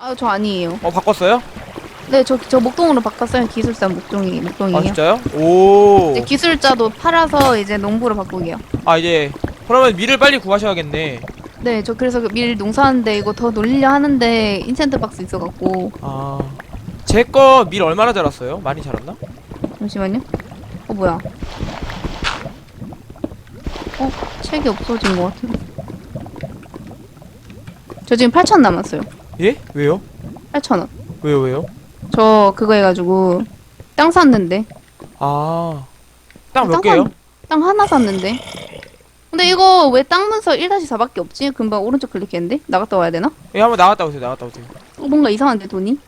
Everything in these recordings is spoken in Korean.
아, 저 아니에요. 어 바꿨어요? 네, 저, 저 목동으로 바꿨어요. 기술사 목동이, 목동이에요. 아 진짜요? 오. 이제 기술자도 팔아서 이제 농부로 바꾸게요. 아 이제 그러면 밀을 빨리 구하셔야겠네. 네, 저 그래서 그밀 농사하는데 이거 더 놀리려 하는데 인챈트 박스 있어갖고. 아. 제 거 밀 얼마나 자랐어요? 많이 자랐나? 잠시만요. 어, 뭐야. 어, 책이 없어진 것 같아요. 저 지금 8천 남았어요. 예? 왜요? 8천 원. 왜요 왜요? 저 그거 해가지고 땅 샀는데. 아. 땅 몇 땅 개요? 산- 땅 하나 샀는데. 근데 이거 왜 땅 문서 1-4밖에 없지? 금방 오른쪽 클릭했는데? 나갔다 와야 되나? 예, 한번 나갔다 오세요. 나갔다 오세요. 어, 뭔가 이상한데 돈이?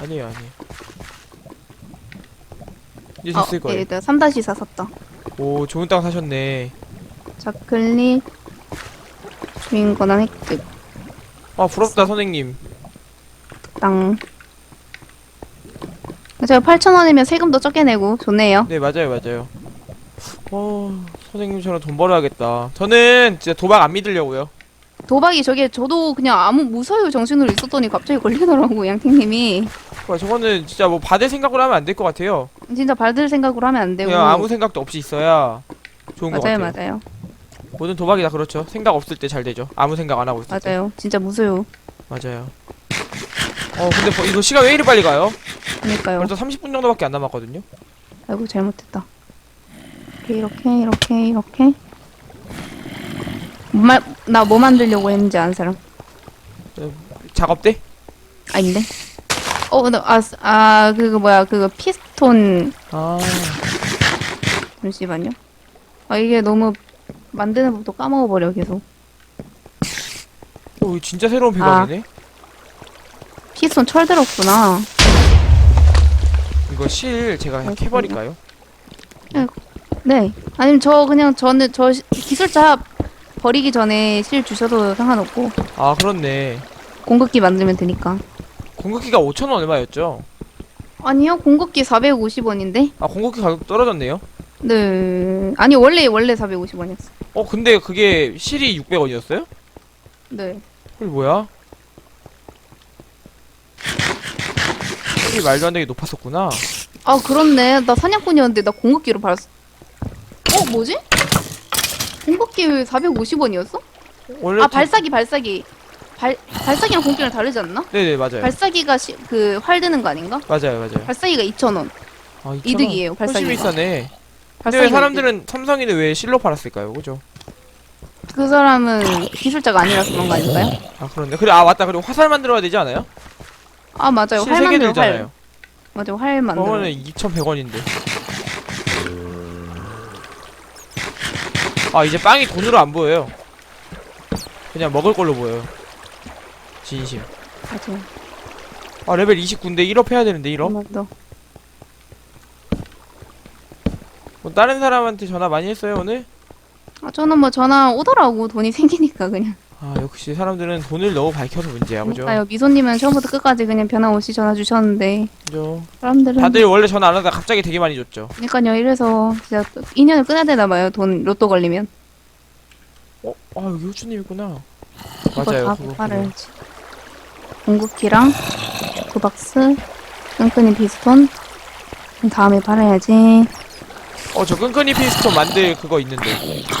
아니에요, 아니에요. 이제 아, 됐을 거예요. 네, 일단 3-4 샀다. 오, 좋은 땅 사셨네. 좌클릭 주인 권한 획득 아, 부럽다, 선생님. 땅 제가 8,000원이면 세금도 적게 내고 좋네요 네, 맞아요, 맞아요. 어, 선생님처럼 돈 벌어야겠다. 저는 진짜 도박 안 믿으려고요. 도박이 저게 저도 그냥 아무 무서워 정신으로 있었더니 갑자기 걸리더라고 양팀님이 와, 저거는 진짜 뭐 받을 생각으로 하면 안 될 것 같아요. 진짜 받을 생각으로 하면 안 되고 그냥 아무 생각도 없이 있어야 좋은 것 맞아요 같아요. 맞아요 모든 도박이 다 그렇죠. 생각 없을 때 잘 되죠. 아무 생각 안 하고 있을 때. 맞아요 진짜 무서워 맞아요. 어, 근데 뭐 이거 시간 왜 이리 빨리 가요? 그러니까요 벌써 30분 정도밖에 안 남았거든요. 아이고 잘못했다 이렇게 이렇게 이렇게 나 뭐 만들려고 했는지 아는 사람 작업 때? 아닌데 어 근데 아, 아 그거 뭐야 그거 피스톤 아, 잠시만요 아 이게 너무 만드는 법도 까먹어버려 계속 어, 이거 진짜 새로운 배경이네. 피스톤 철 들었구나 이거 실 제가 그냥 아이고. 캐버릴까요? 네 아니면 저 그냥 저는 저 시- 기술자 버리기 전에 실 주셔도 상관없고 아, 그렇네. 공급기 만들면 되니까 공급기가 5,000원 얼마였죠? 아니요 공급기 450원인데 아, 공급기 가격 떨어졌네요. 네 아니 원래 원래 450원이었어 어, 근데 그게 실이 600원이었어요? 네 그게 뭐야? 실이 말도 안 되게 높았었구나. 아 그렇네 나 사냥꾼이었는데 나 공급기로 팔았어 어 뭐지? 공급기 왜 450원이었어? 원래 아 다- 발사기 발사기 발 발사기랑 공기랑 다르지 않나? 네네, 맞아요. 발사기가 시, 그 활 드는 거 아닌가? 맞아요, 맞아요. 발사기가 2,000원. 아, 2,000원. 이득이에요, 훨씬 발사기가. 비싸네. 근데 왜 발사기가 사람들은 삼성이는 왜 실로 팔았을까요? 그죠? 그 사람은 기술자가 아니라서 그런 거 아닐까요? 아, 그런데. 그래, 아, 맞다. 그리고 화살 만들어야 되지 않아요? 아 맞아요. 실활 3개 만들어 활. 들잖아요. 맞아요. 활 만들어. 그거는 2,100원인데. 아, 이제 빵이 돈으로 안 보여요. 그냥 먹을 걸로 보여요. 진심. 맞아요. 아, 레벨 29인데 1업 해야 되는데 1업? 한번 더. 뭐 다른 사람한테 전화 많이 했어요, 오늘? 아 저는 뭐 전화 오더라고 돈이 생기니까 그냥. 아, 역시 사람들은 돈을 너무 밝혀서 문제야, 그죠? 아요 미소님은 처음부터 끝까지 그냥 변함 없이 전화 주셨는데 그죠? 사람들은 다들 원래 전화 안 하다가 갑자기 되게 많이 줬죠. 그러니까요 이래서 진짜 인연을 끊어야 되나 봐요 돈 로또 걸리면. 어? 아, 여기 호주님 있구나. 그거 맞아요, 다 그거, 그거. 팔아야지. 공급기랑 그 박스 끈끈이 비스톤 다음에 팔아야지. 어, 저 끈끈이 피스톤 만들 그거 있는데.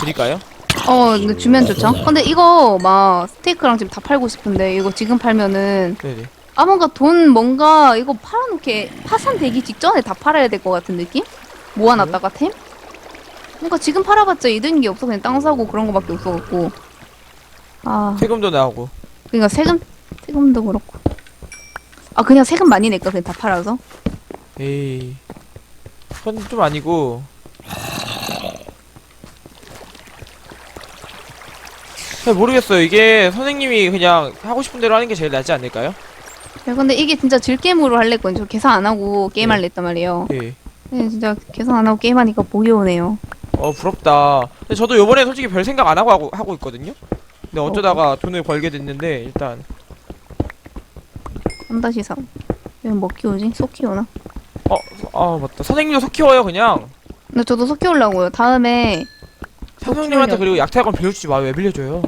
드릴까요? 어, 근데 주면 좋죠. 근데 이거 막 스테이크랑 지금 다 팔고 싶은데 이거 지금 팔면은 네네. 아 뭔가 돈 뭔가 이거 팔아놓게 파산되기 직전에 다 팔아야 될 것 같은 느낌? 모아놨다가 템? 뭔가 지금 팔아봤자 이득인 게 없어 그냥 땅 사고 그런 거밖에 없어갖고 아 세금도 나오고. 그러니까 세금 세금도 그렇고 아 그냥 세금 많이 낼까 그냥 다 팔아서 에이. 그건 좀 아니고. 잘 모르겠어요. 이게 선생님이 그냥 하고 싶은 대로 하는 게 제일 낫지 않을까요? 야, 근데 이게 진짜 질게임으로 할래건 저 계산 안 하고 게임 네. 할래 했단 말이에요 예. 네, 진짜 계산 안 하고 게임하니까 보기 오네요 어, 부럽다. 근데 저도 요번에 솔직히 별 생각 안 하고 하고, 하고 있거든요? 근데 어쩌다가 돈을 벌게 됐는데, 일단. 한다시 사 이건 뭐 키우지? 소 키우나? 어, 아, 맞다. 선생님도 속 키워요, 그냥. 근데 저도 소 키우려고요 다음에 키우려고. 그리고 약탈건 빌려주지 마요. 왜 빌려줘요?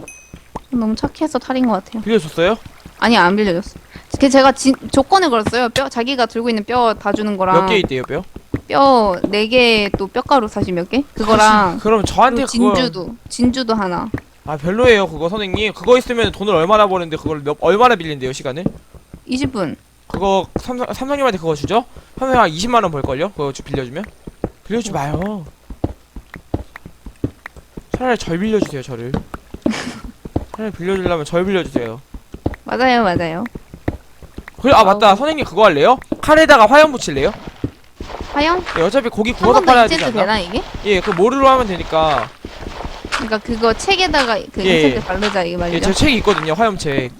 너무 착해서 탈인 것 같아요 빌려줬어요? 아니 안 빌려줬어 그 제가 진, 조건을 걸었어요. 뼈 자기가 들고 있는 뼈 다 주는 거랑 몇 개 있대요 뼈? 뼈 네 개 또 뼈가루 사실 몇 개? 그거랑 그럼 저한테 그리고 그거 진주도 진주도 하나. 아 별로예요 그거 선생님 그거 있으면 돈을 얼마나 버는데 그걸 몇, 얼마나 빌린대요 시간을 20분. 그거 삼성, 삼성님한테 그거 주죠? 삼성이 한 20만 원 벌걸요? 그거 주- 빌려주면? 빌려주지 마요 차라리 절 빌려주세요 저를 차라리 빌려주려면 절 빌려주세요 맞아요, 맞아요. 그래 아 맞다 선생님 그거 할래요? 칼에다가 화염 붙일래요? 화영? 예, 어차피 고기 한 구워서 번더 팔아야 되지 인챈트 않나? 되나 이게? 예, 그 모르로 하면 되니까 그러니까 그거 책에다가 그 예, 인챈트 바르자 이게 예, 말이죠. 제 책이 있거든요 화염책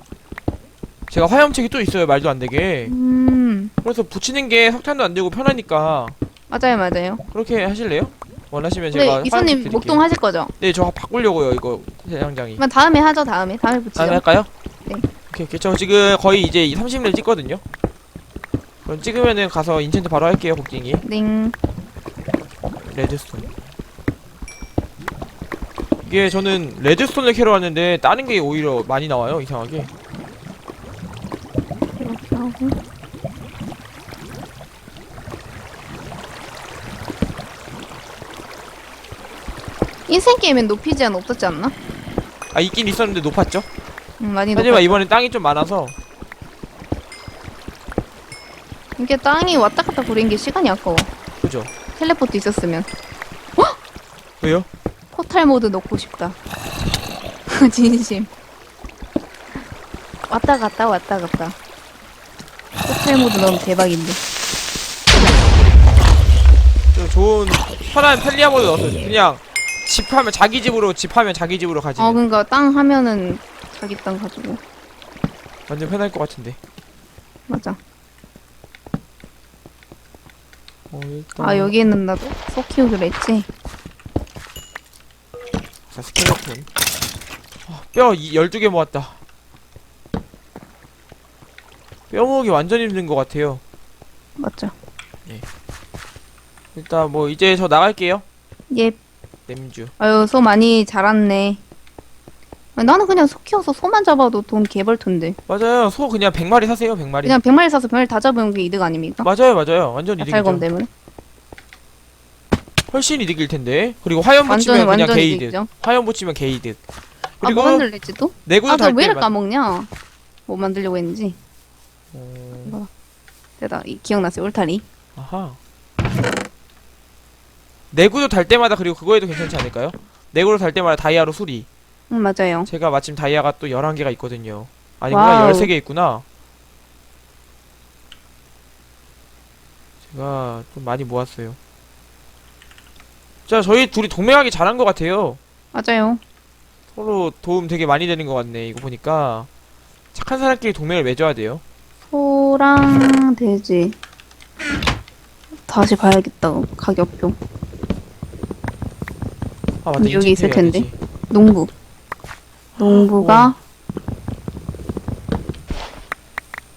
제가 화염책이 또 있어요 말도 안 되게 음, 그래서 붙이는 게 석탄도 안 되고 편하니까 맞아요, 맞아요. 그렇게 하실래요? 원하시면 근데 제가 이사님 드릴게요. 목동 하실 거죠? 네, 저 바꾸려고요, 이거 대장장이. 그럼 다음에 하죠, 다음에. 다음에 붙이죠. 할까요? 네. 오케이, 오케이. 저 지금 거의 이제 30일 찍거든요. 그럼 찍으면은 가서 인챈트 바로 할게요, 곡괭이. 땡. 레드스톤. 이게 저는 레드스톤을 캐러 왔는데 다른 게 오히려 많이 나와요, 이상하게. 이렇게 하고. 인생 게임엔 높이 제한 없었지 않나? 아, 있긴 있었는데 높았죠? 음, 많이 하지만 높았. 이번엔 땅이 좀 많아서 이게 땅이 왔다 갔다 거리는 게 시간이 아까워. 그죠? 텔레포트 있었으면 왜요? 포탈 모드 넣고 싶다. 진심. 왔다 갔다 왔다 갔다. 포탈 모드 넣으면 대박인데. 좀 좋은 편한 편리함으로 넣었어요. 그냥 집 하면 자기 집으로 집 하면 자기 집으로 가지. 어, 그니까 땅 하면은 자기 땅 가지고. 완전 편할 것 같은데. 맞아. 어, 일단 아, 여기에는 나도 소 키우기로 했지. 자, 스켈레톤. 아, 뼈 이- 12개 모았다. 뼈 모으기 완전 힘든 것 같아요. 맞죠. 일단 뭐 이제 저 나갈게요. 예. 냄주. 아유, 소 많이 자랐네. 아, 나는 그냥 소 키워서 소만 잡아도 돈 개벌톤데. 맞아요. 소 그냥 100마리 사세요. 100마리. 그냥 100마리 사서 100마리 다 잡으면 그게 이득 아닙니까? 맞아요. 맞아요. 완전 야탈검 이득이죠. 때문에. 훨씬 이득일 텐데. 그리고 화염 완전, 붙이면 그냥 완전 게이득. 이득이죠. 화염 붙이면 게이득. 아, 그리고 뭐 만들랬지 또? 내구도 아, 나달왜 이렇게 때만. 까먹냐? 뭐 만들려고 했는지. 어, 대다 이- 기억났어요, 울타리. 아하. 내구도 달 때마다 그리고 그거에도 괜찮지 않을까요? 내구도 달 때마다 다이아로 수리. 응, 맞아요. 제가 마침 다이아가 또 11개가 있거든요. 아니구나, 와우. 13개 있구나. 제가 좀 많이 모았어요. 자, 저희 둘이 동맹하기 잘한 것 같아요. 맞아요. 서로 도움 되게 많이 되는 것 같네, 이거 보니까. 착한 사람끼리 동맹을 맺어야 돼요. 소랑 돼지. 다시 봐야겠다, 가격표. 아, 맞다. 여기 있을 텐데. 해야지. 농부. 농부가,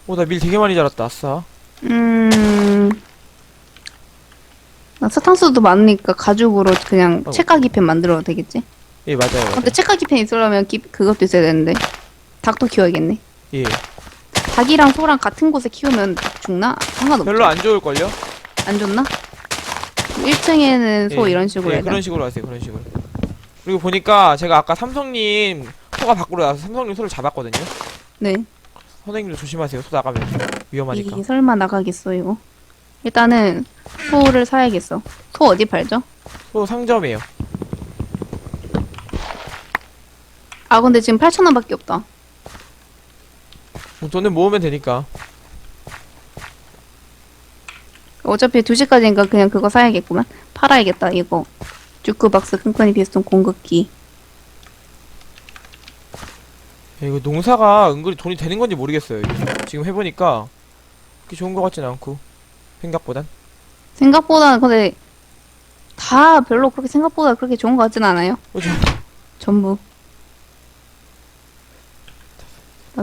오, 나 밀 되게 많이 자랐다, 아싸. 음, 나 사탕수도 많으니까 가죽으로 그냥 어. 책가기펜 만들어도 되겠지? 예, 맞아요. 맞아요. 근데 책가기펜 있으려면 기, 그것도 있어야 되는데. 닭도 키워야겠네. 예. 닭이랑 소랑 같은 곳에 키우면 죽나? 상관없죠. 별로 안 좋을 걸요? 안 좋나? 1층에는 소 예, 이런 식으로 예, 해야 돼. 그런 식으로 하세요. 그런 식으로. 그리고 보니까 제가 아까 삼성님 소가 밖으로 나와서 삼성님 소를 잡았거든요. 네. 선생님도 조심하세요. 소 나가면 위험하니까. 이 설마 나가겠어요? 일단은 소를 사야겠어. 소 어디 팔죠? 소 상점이에요. 아 근데 지금 8,000원밖에 없다. 뭐 돈을 모으면 되니까. 어차피 2시까지니까 그냥 그거 사야겠구만. 팔아야겠다 이거. 주크박스 끈끈이 비스톤 공급기. 야, 이거 농사가 은근히 돈이 되는 건지 모르겠어요. 이게. 지금 해보니까 그렇게 좋은 것 같진 않고 생각보단. 생각보다 근데 다 별로 그렇게 생각보다 그렇게 좋은 것 같진 않아요. 그죠? 전부.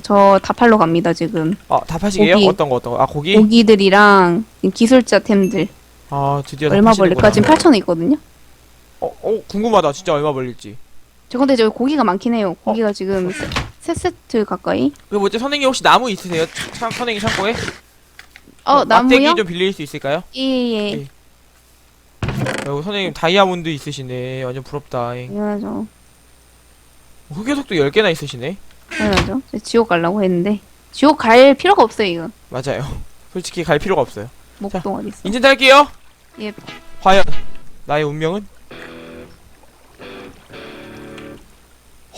저 다 팔러 갑니다 지금. 아, 다 파시게요? 고기. 어떤 거 어떤 거? 아, 고기? 고기들이랑 기술자템들 아, 드디어 다 얼마 파시는구나. 벌릴까? 지금 8,000원 있거든요. 어, 어, 궁금하다. 진짜 얼마 벌릴지. 저 근데 저 고기가 많긴 해요. 고기가 지금 세 세트 가까이. 그 뭐지 선생님 혹시 나무 있으세요? 참, 선생님 창고에? 어, 막대기 나무요? 좀 빌릴 수 있을까요? 예, 예. 예. 여기 선생님 다이아몬드 있으시네 완전 부럽다 당연하죠. 흑요석도 10개나 있으시네 당연하죠. 지옥 가려고 했는데. 지옥 갈 필요가 없어요, 이거. 맞아요 솔직히 갈 필요가 없어요 목동 어디 있어? 인증 할게요 예. 과연 나의 운명은?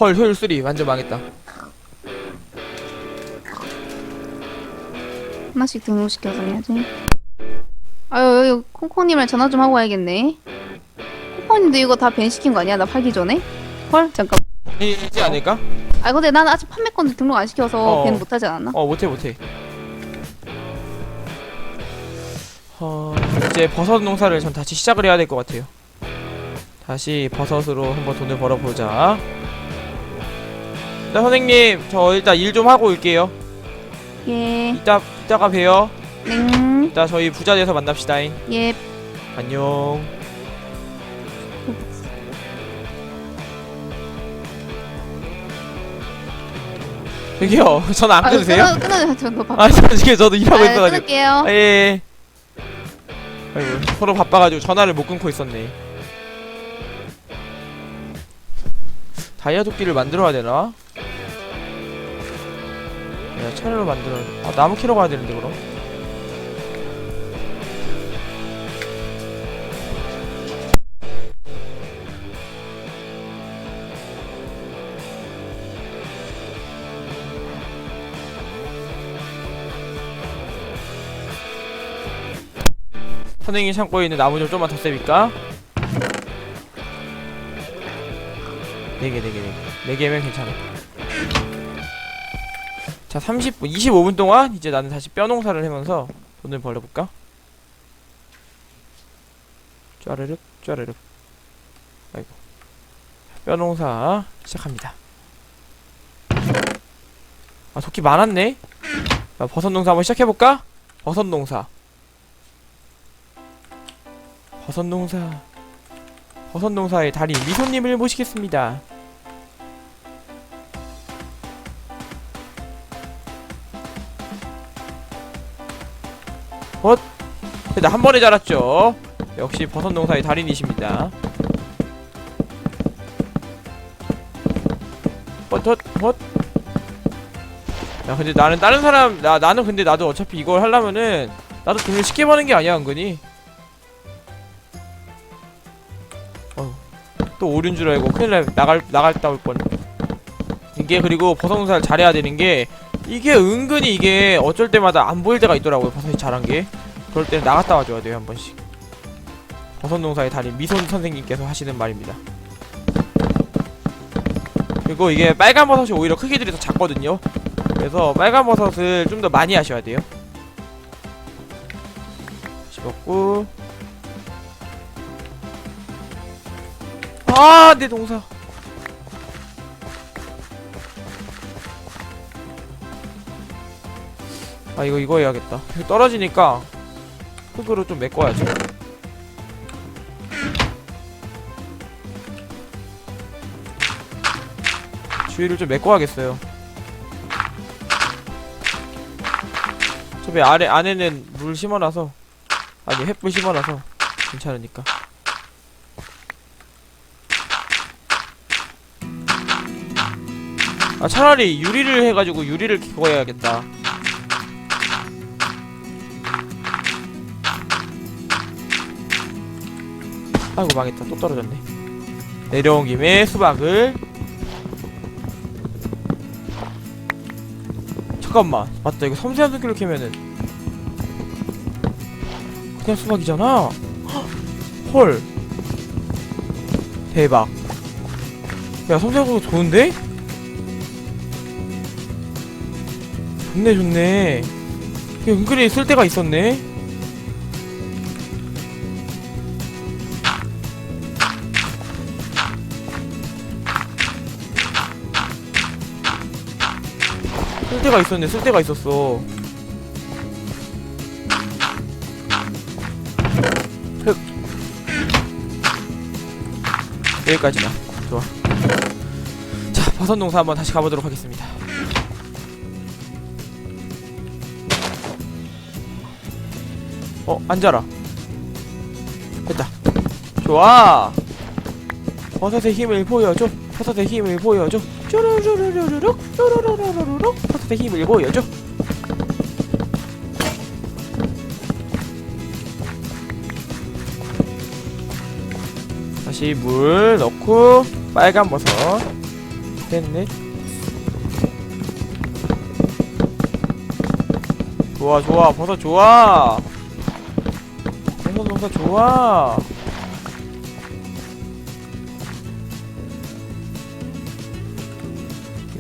헐 효율 3 완전 망했다 하나씩 등록시켜서 해야지. 아유, 여기 콩콩님이랑 전화 좀 하고 와야겠네. 콩콩님도 이거 다밴 시킨 거 아니야? 나 팔기 전에? 헐, 잠깐. 이지 않을까? 아, 근데 난 아직 판매권도 등록 안 시켜서 어. 밴 못하지 않았나? 어 못해 못해 어 이제 버섯 농사를 전 다시 시작을 해야 될 것 같아요 다시 버섯으로 한번 돈을 벌어보자 자 선생님 저 일단 일 좀 하고 올게요 예. 이따 이따가 봬요 넹. 이따 저희 부자 돼서 만납시다잉 예. 안녕 여기요 전화 안 끊으세요? 끊어, 끊어, 저너 바빠. 아 지금 저도 일하고 아, 있어가지고 끊을게요. 아, 예. 아이고, 서로 바빠가지고 전화를 못 끊고 있었네. 다이아 도끼를 만들어야 되나? 야, 차를 만들어. 아, 나무 캐러 가야 되는데, 그럼. 선생님 창고에 있는 나무 좀 좀만 더 셉니까? 4개, 4개, 4개. 4개면 괜찮아. 자, 30분, 25분 동안 이제 나는 다시 뼈 농사를 하면서 돈을 벌어볼까? 쫘르륵, 쫘르륵. 아이고. 뼈 농사 시작합니다. 아, 도끼 많았네? 자, 버섯 농사 한번 시작해볼까? 버섯 농사. 버섯 농사 버섯 농사의 달인 미소님을 모시겠습니다. 헛! 일단 한 번에 자랐죠. 역시 버섯 농사의 달인이십니다. 헛, 헛, 헛. 야, 근데 나는 다른 사람, 나, 나는 근데 나도 어차피 이걸 하려면은, 나도 돈을 쉽게 버는 게 아니야, 은근히. 또 오른 줄 알고 큰일 날 나갈 나갔다 올 뻔. 이게 그리고 버섯 농사를 잘해야 되는 게 이게 은근히 이게 어쩔 때마다 안 보일 때가 있더라고요 버섯이 자란 게. 그럴 때는 나갔다 와줘야 돼요 한 번씩. 버섯 농사의 달인 미손 선생님께서 하시는 말입니다. 그리고 이게 빨간 버섯이 오히려 크기들이 더 작거든요. 그래서 빨간 버섯을 좀 더 많이 하셔야 돼요. 집었고 아, 내 농사. 아, 이거 이거 해야겠다. 떨어지니까 흙으로 좀 메꿔야지. 주위를 좀 메꿔야겠어요. 어차피 아래 안에는 물 심어놔서 아니 햇불 심어놔서 괜찮으니까. 아 차라리 유리를 해가지고 유리를 그거 해야겠다 아이고 망했다. 또 떨어졌네. 내려온 김에 수박을. 잠깐만. 맞다. 이거 섬세한 손길로 캐면은. 그냥 수박이잖아. 헉, 헐. 대박. 야 섬세한 손길 좋은데? 좋네 좋네. 이게 은근히 쓸 데가 있었네 쓸 데가 있었네 쓸 데가 있었어 흑 여기까지다 좋아 자 버섯 농사 한번 다시 가보도록 하겠습니다. 어, 앉아라. 됐다. 좋아. 버섯의 힘을 보여줘. 버섯의 힘을 보여줘. 쭈루루루루루룩 쭈루루루루룩 버섯의 힘을 보여줘. 다시 물 넣고 빨간 버섯. 넷넷 좋아 좋아. 버섯 좋아. 버섯 농사 좋아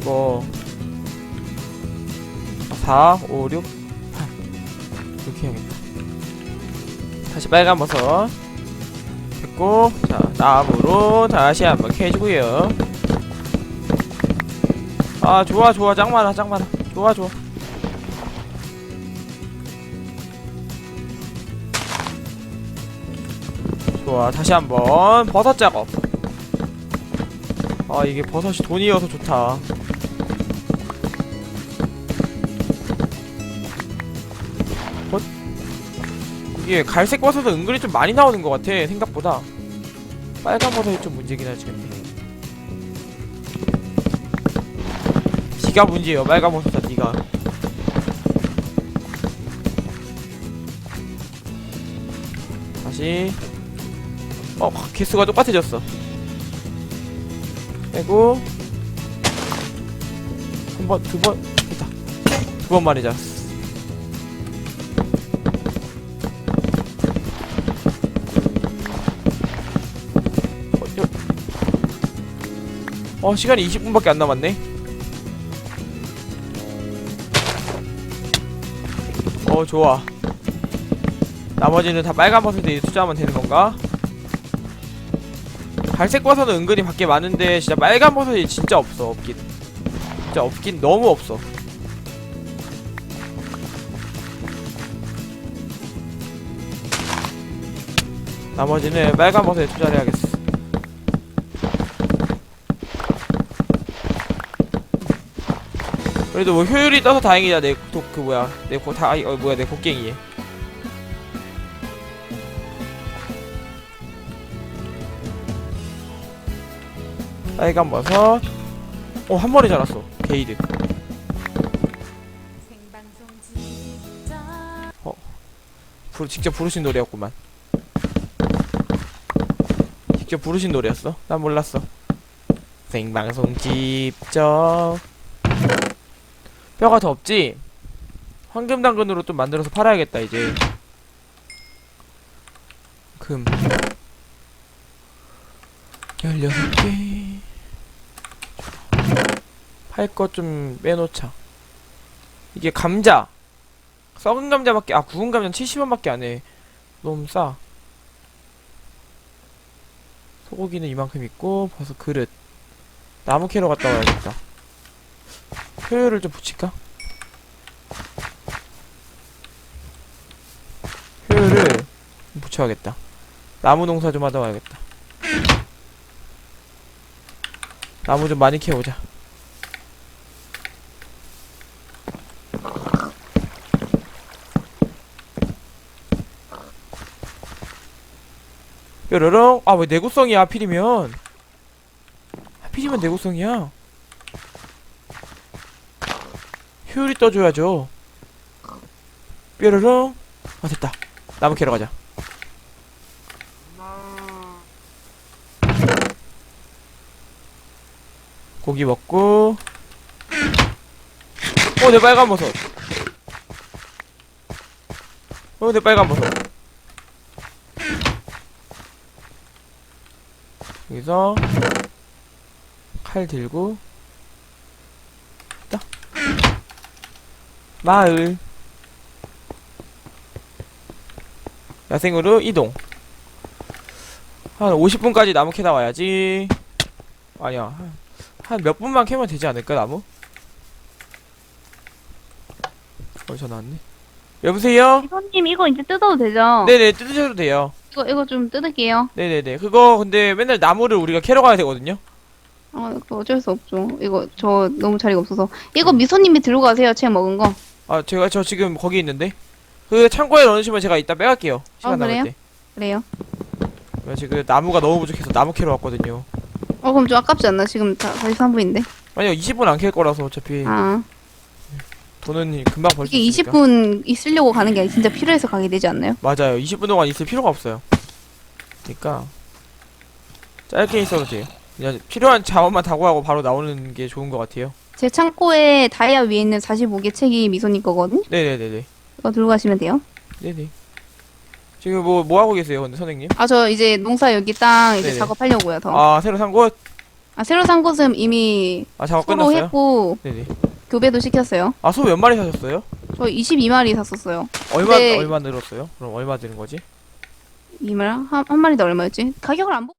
이거 4, 5, 6, 8 이렇게 해야겠다. 다시 빨간 버섯. 됐고 자 나무로 다시 한번 캐주고요. 아 좋아 좋아. 짱 많아 짱 많아. 좋아 좋아. 좋아 다시 한번 버섯 작업. 아 이게 버섯이 돈이어서 좋다 이게 갈색 버섯은 은근히 좀 많이 나오는 것 같아 생각보다. 빨간 버섯이 좀 문제긴 하지 근데. 니가 문제예요 빨간 버섯아 니가. 다시. 어 개수가 똑같아졌어. 빼고. 한 번 두 번 됐다. 두번잡 어 시간이 20분밖에 안 남았네. 어 좋아. 나머지는 다 빨간 버섯에 투자하면 되는 건가? 갈색 버섯은 은근히 밖에 많은데 진짜 빨간 버섯이 진짜 없어 없긴. 진짜 없긴 너무 없어. 나머지는 빨간 버섯에 투자를 해야겠어 그래도 뭐 효율이 떠서 다행이다. 내그 뭐야. 내고다 어, 뭐야. 내 곡괭이 빨간 버섯. 어한 마리 자랐어. 게이드. 진짜 부르, 직접 부르신 노래였구만. 직접 부르신 노래였어? 난 몰랐어. 생방송 직접 뼈가 더 없지? 황금 당근으로 좀 만들어서 팔아야겠다 이제. 금. 16개. 팔 것 좀 빼놓자. 이게 감자. 썩은 감자밖에 아 구운 감자는 70원밖에 안해. 너무 싸. 소고기는 이만큼 있고 버섯 그릇. 나무 캐러 갔다 와야겠다 효율을 좀 붙일까? 효율을 좀 붙여야겠다. 나무 농사 좀 하다 와야겠다. 나무 좀 많이 캐오자. 뾰로롱! 아왜 내구성이야 하필이면? 하필이면 내구성이야 효율이 떠줘야죠. 뾰로롱 아 됐다. 나무 캐러 가자. 고기 먹고. 어 내 빨간 버섯. 어 내 빨간 버섯. 여기서 칼 들고 마을 야생으로 이동 한 50분까지 나무 캐다 와야지 아니야 한 몇 분만 캐면 되지 않을까 나무? 어 전화 왔네 여보세요? 이사님 이거 이제 뜯어도 되죠? 네네 뜯으셔도 돼요 이거 이거 좀 뜯을게요. 네네네 그거 근데 맨날 나무를 우리가 캐러 가야 되거든요 아, 그 어쩔 수 없죠. 이거 저 너무 자리가 없어서. 이거 미소님이 들고 가세요. 제 먹은 거. 아 제가 저 지금 거기 있는데 그 창고에 넣으시면 제가 이따 빼갈게요 시간 아, 그래요? 남을 때 그래요. 제가 지금 나무가 너무 부족해서 나무 캐러 왔거든요 어, 그럼 좀 아깝지 않나? 지금 다 43분인데. 아니요 20분 안 캘 거라서 어차피 아, 돈은 금방 벌 수 이게 있으니까 20분 있으려고 가는 게 아니라 진짜 필요해서 가게 되지 않나요? 맞아요 20분 동안 있을 필요가 없어요 그러니까 짧게 있어도 돼요 그냥 필요한 자원만 다구하고 바로 나오는 게 좋은 것 같아요 제 창고에 다이아 위에 있는 45개 책이 미소님 거거든? 네네네네 이거 들고 가시면 돼요. 네네 지금 뭐 뭐 하고 계세요 근데 선생님? 아, 저 이제 농사 여기 땅 이제 네네. 작업하려고요, 더. 아 새로 산 곳? 아, 새로 산 곳은 이미 아 작업 서로 끝났어요? 했고, 네네 교배도 시켰어요. 아 소 몇 마리 사셨어요? 저 22마리 샀었어요. 얼마 네. 얼마 늘었어요? 그럼 얼마 드는 거지? 이마랑 한, 한 마리 더 얼마였지? 가격을 안 보고